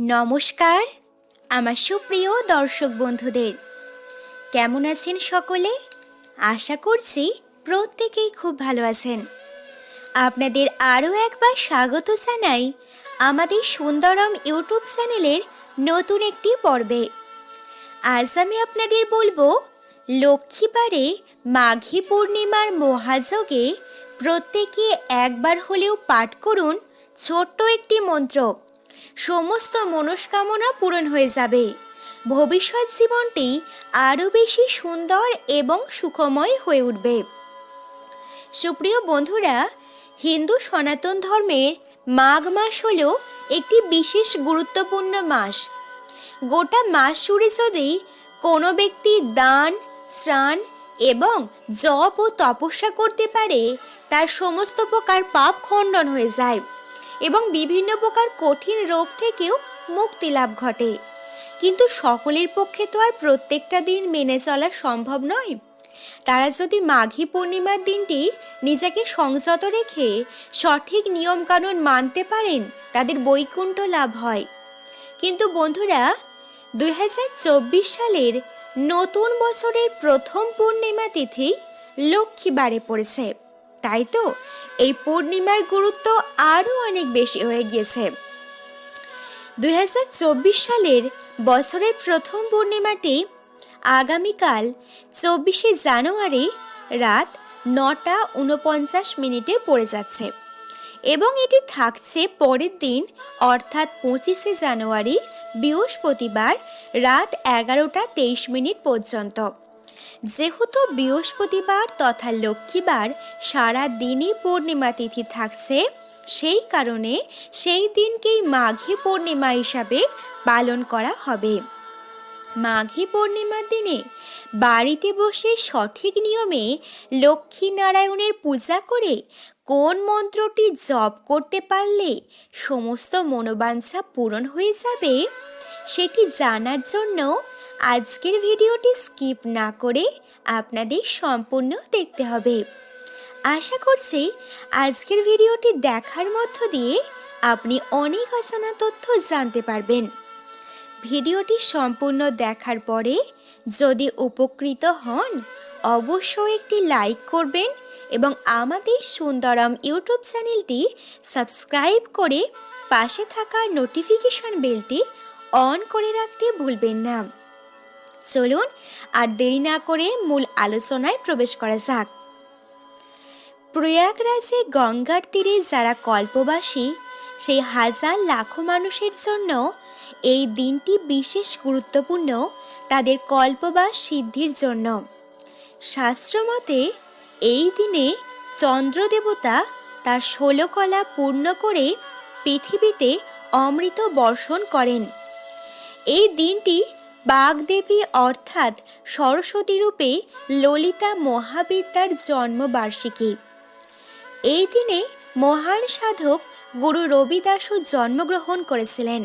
নমস্কার, আমার সুপ্রিয় দর্শক বন্ধুদের। কেমন আছেন সকলে? আশা করছি প্রত্যেকেই খুব ভালো আছেন। আপনাদের আরও একবার স্বাগত জানাই আমাদের সুন্দরম ইউটিউব চ্যানেলের নতুন একটি পর্বে। আজ আমি আপনাদের বলব, লক্ষ্মীবারে মাঘী পূর্ণিমার মহাযোগে প্রত্যেকে একবার হলেও পাঠ করুন ছোট্ট একটি মন্ত্র। সমস্ত মনস্কামনা পূরণ হয়ে যাবে। ভবিষ্যৎ জীবনটি আরও বেশি সুন্দর এবং সুখময় হয়ে উঠবে। সুপ্রিয় বন্ধুরা, হিন্দু সনাতন ধর্মের মাঘ মাস হল একটি বিশেষ গুরুত্বপূর্ণ মাস। গোটা মাস জুড়ে যদি কোনো ব্যক্তি দান, স্নান এবং জপ ও তপস্যা করতে পারে, তার সমস্ত প্রকার পাপ খণ্ডন হয়ে যায়। এবং বিভিন্ন প্রকার কঠিন রোগ থেকেও মুক্তি লাভ ঘটে। কিন্তু সকলের পক্ষে তো আর প্রত্যেকটা দিন মেনে চলা সম্ভব নয়। তারা যদি মাঘী পূর্ণিমার দিনটি নিজেকে সংযত রেখে সঠিক নিয়মকানুন মানতে পারেন, তাদের বৈকুণ্ঠ লাভ হয়। কিন্তু বন্ধুরা দু হাজার চব্বিশ সালের নতুন বছরের প্রথম পূর্ণিমা তিথি লক্ষ্মীবারে পড়েছে। তাই তো? এই পূর্ণিমার গুরুত্ব আরও অনেক বেশি হয়ে গিয়েছে। দু হাজার চব্বিশ সালের বছরের প্রথম পূর্ণিমাটি আগামীকাল চব্বিশে জানুয়ারি রাত নটা উনপঞ্চাশ মিনিটে পড়ে যাচ্ছে এবং এটি থাকছে পরের দিন, অর্থাৎ পঁচিশে জানুয়ারি, বৃহস্পতিবার রাত এগারোটা তেইশ মিনিট পর্যন্ত। যেহেতু বৃহস্পতিবার তথা লক্ষ্মীবার সারা দিনই পূর্ণিমা তিথি থাকছে, সেই কারণে সেই দিনকেই মাঘী পূর্ণিমা হিসাবে পালন করা হবে। মাঘী পূর্ণিমার দিনে বাড়িতে বসে সঠিক নিয়মে লক্ষ্মী নারায়ণের পূজা করে কোন মন্ত্রটি জপ করতে পারলে সমস্ত মনোবাঞ্ছা পূরণ হয়ে যাবে, সেটি জানার জন্য আজকের ভিডিওটি স্কিপ না করে আপনাদের সম্পূর্ণ দেখতে হবে। আশা করছি আজকের ভিডিওটি দেখার মধ্য দিয়ে আপনি অনেক অজানা তথ্য জানতে পারবেন। ভিডিওটি সম্পূর্ণ দেখার পরে যদি উপকৃত হন, অবশ্যই একটি লাইক করবেন এবং আমাদের সুন্দরম ইউটিউব চ্যানেলটি সাবস্ক্রাইব করে পাশে থাকা নোটিফিকেশন বেলটি অন করে রাখতে ভুলবেন না। চলুন আর দেরি না করে মূল আলোচনায় প্রবেশ করা যাক। প্রয়াগরাজে গঙ্গার তীরে যারা কল্পবাসী, সেই হাজার লাখো মানুষের জন্য এই দিনটি বিশেষ গুরুত্বপূর্ণ তাদের কল্পবাস সিদ্ধির জন্য। শাস্ত্রমতে এই দিনে চন্দ্র দেবতা তার ষোলো কলা পূর্ণ করে পৃথিবীতে অমৃত বর্ষণ করেন। এই দিনটি বাগদেবী অর্থাৎ সরস্বতী রূপে ললিতা মহাবিদ্যার জন্মবার্ষিকী। এই দিনে মহান সাধক গুরু রবিদাসও জন্মগ্রহণ করেছিলেন।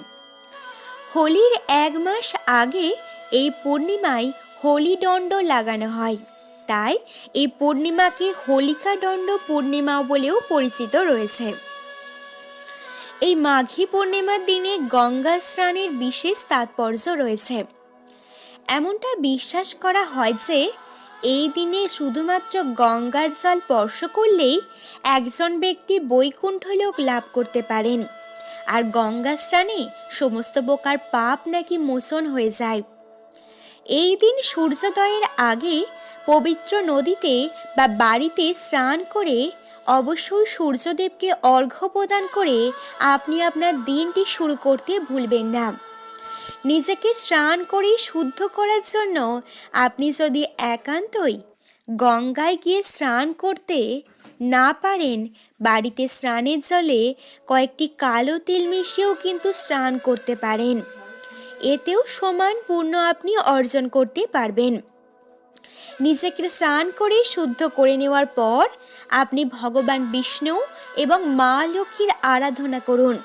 হোলির এক মাস আগে এই পূর্ণিমায় হোলিদণ্ড লাগানো হয়। তাই এই পূর্ণিমাকে হোলিকা দণ্ড পূর্ণিমা বলেও পরিচিত রয়েছে। এই মাঘী পূর্ণিমার দিনে গঙ্গা স্নানের বিশেষ তাৎপর্য রয়েছে। এমনটা বিশ্বাস করা হয় যে, এই দিনে শুধুমাত্র গঙ্গার জল স্পর্শ করলেই একজন ব্যক্তি বৈকুণ্ঠ লোক লাভ করতে পারেন। আর গঙ্গা স্নানে সমস্ত প্রকার পাপ নাকি মোচন হয়ে যায়। এই দিন সূর্যোদয়ের আগে পবিত্র নদীতে বা বাড়িতে স্নান করে অবশ্যই সূর্যদেবকে অর্ঘ্য প্রদান করে আপনি আপনার দিনটি শুরু করতে ভুলবেন না। নিজেকে স্নান করে শুদ্ধ করার জন্য আপনি যদি একান্তই গঙ্গায় গিয়ে স্নান করতে না পারেন, বাড়িতে স্নানের জলে কয়েকটি কালো তেল মিশিয়েও কিন্তু স্নান করতে পারেন। এতেও সমান পূর্ণ আপনি অর্জন করতে পারবেন। নিজেকে স্নান করে শুদ্ধ করে নেওয়ার পর আপনি ভগবান বিষ্ণু এবং মা লক্ষ্মীর আরাধনা করুন।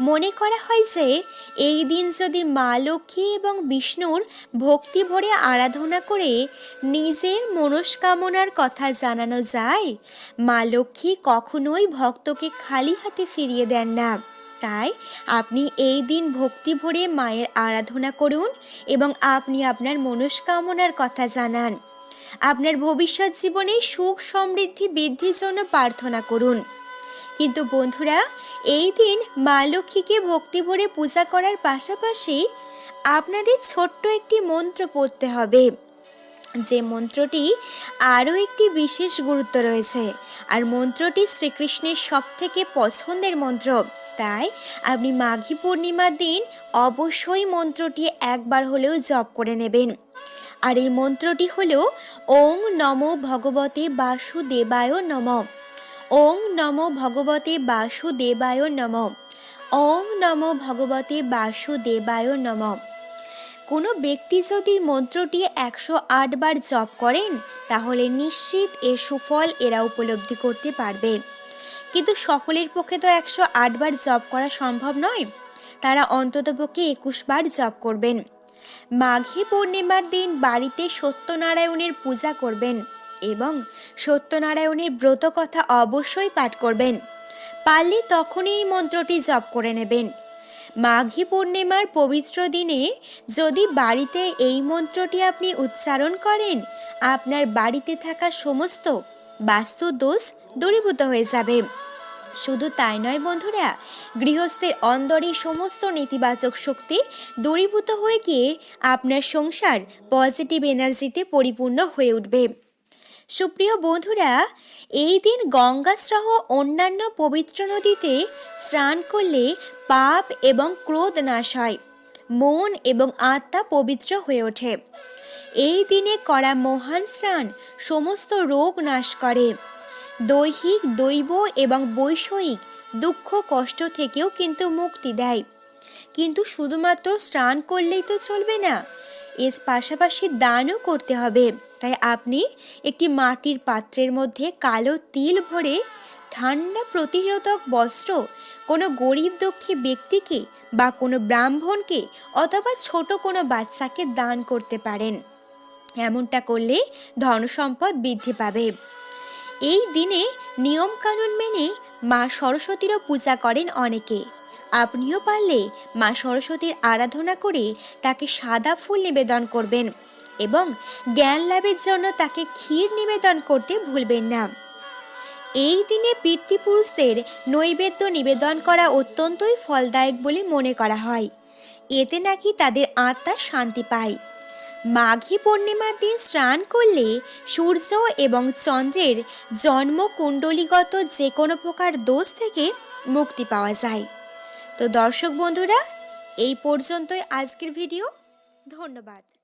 মনে করা হয় যে, এই দিন যদি মা লক্ষ্মী এবং বিষ্ণুর ভক্তি ভরে আরাধনা করে নিজের মনস্কামনার কথা জানানো যায়, মা লক্ষ্মী কখনোই ভক্তকে খালি হাতে ফিরিয়ে দেন না। তাই আপনি এই দিন ভক্তি ভরে মায়ের আরাধনা করুন এবং আপনি আপনার মনস্কামনার কথা জানান। আপনার ভবিষ্যৎ জীবনে সুখ সমৃদ্ধি বৃদ্ধির জন্য প্রার্থনা করুন। কিন্তু বন্ধুরা, এই দিন মা লক্ষ্মীকে ভক্তি ভরে পূজা করার পাশাপাশি আপনাদের ছোট্ট একটি মন্ত্র পড়তে হবে। যে মন্ত্রটি আরও একটি বিশেষ গুরুত্ব রয়েছে। আর মন্ত্রটি শ্রীকৃষ্ণের সব থেকে পছন্দের মন্ত্র। তাই আপনি মাঘী পূর্ণিমার দিন অবশ্যই মন্ত্রটি একবার হলেও জপ করে নেবেন। আর এই মন্ত্রটি হল, ওং নম ভগবতে বাসুদেবায় নম। ওং নম ভগবতে বাসুদেবায় নম। ওং নম ভগবতে বাসুদেবায় নম। কোনো ব্যক্তি যদি মন্ত্রটি একশো আট বার জপ করেন, তাহলে নিশ্চিত এর সুফল এরা উপলব্ধি করতে পারবে। কিন্তু সকলের পক্ষে তো একশো বার জপ করা সম্ভব নয়। তারা অন্ততপক্ষে একুশ বার জপ করবেন। মাঘী পূর্ণিমার দিন বাড়িতে সত্যনারায়ণের পূজা করবেন। এবং সত্যনারায়ণের ব্রত কথা অবশ্যই পাঠ করবেন। পারলে তখনই এই মন্ত্রটি জপ করে নেবেন। মাঘী পূর্ণিমার পবিত্র দিনে যদি বাড়িতে এই মন্ত্রটি আপনি উচ্চারণ করেন, আপনার বাড়িতে থাকা সমস্ত বাস্তু দোষ দূরীভূত হয়ে যাবে। শুধু তাই নয় বন্ধুরা, গৃহস্থের অন্দরে সমস্ত নেতিবাচক শক্তি দূরীভূত হয়ে গিয়ে আপনার সংসার পজিটিভ এনার্জিতে পরিপূর্ণ হয়ে উঠবে। সুপ্রিয় বন্ধুরা, এই দিন গঙ্গা সহ অন্যান্য পবিত্র নদীতে স্নান করলে পাপ এবং ক্রোধ নাশ হয়, মন এবং আত্মা পবিত্র হয়ে ওঠে। এই দিনে করা মহান স্নান সমস্ত রোগ নাশ করে। দৈহিক, দৈব এবং বৈষয়িক দুঃখ, কষ্ট থেকেও কিন্তু মুক্তি দেয়। কিন্তু শুধুমাত্র স্নান করলেই তো চলবে না, এর পাশাপাশি দানও করতে হবে। তাই আপনি একটি মাটির পাত্রের মধ্যে কালো তিল ভরে ঠান্ডা প্রতিরোধক বস্ত্র কোনো গরিব দুঃখী ব্যক্তিকে বা কোনো ব্রাহ্মণকে অথবা ছোট কোনো বাচ্চাকে দান করতে পারেন। এমনটা করলে ধনসম্পদ বৃদ্ধি পাবে। এই দিনে নিয়মকানুন মেনে মা সরস্বতীরও পূজা করেন অনেকে। আপনিও পারলে মা সরস্বতীর আরাধনা করে তাকে সাদা ফুল নিবেদন করবেন। এবং জ্ঞান লাভের জন্য তাকে ক্ষীর নিবেদন করতে ভুলবেন না। এই দিনে পিতৃপুরুষদের নৈবেদ্য নিবেদন করা অত্যন্তই ফলদায়ক বলে মনে করা হয়। এতে নাকি তাদের আত্মা শান্তি পায়। মাঘী পূর্ণিমার দিন স্নান করলে সূর্য এবং চন্দ্রের জন্মকুণ্ডলীগত যে কোনো প্রকার দোষ থেকে মুক্তি পাওয়া যায়। তো দর্শক বন্ধুরা, এই পর্যন্তই আজকের ভিডিও। ধন্যবাদ।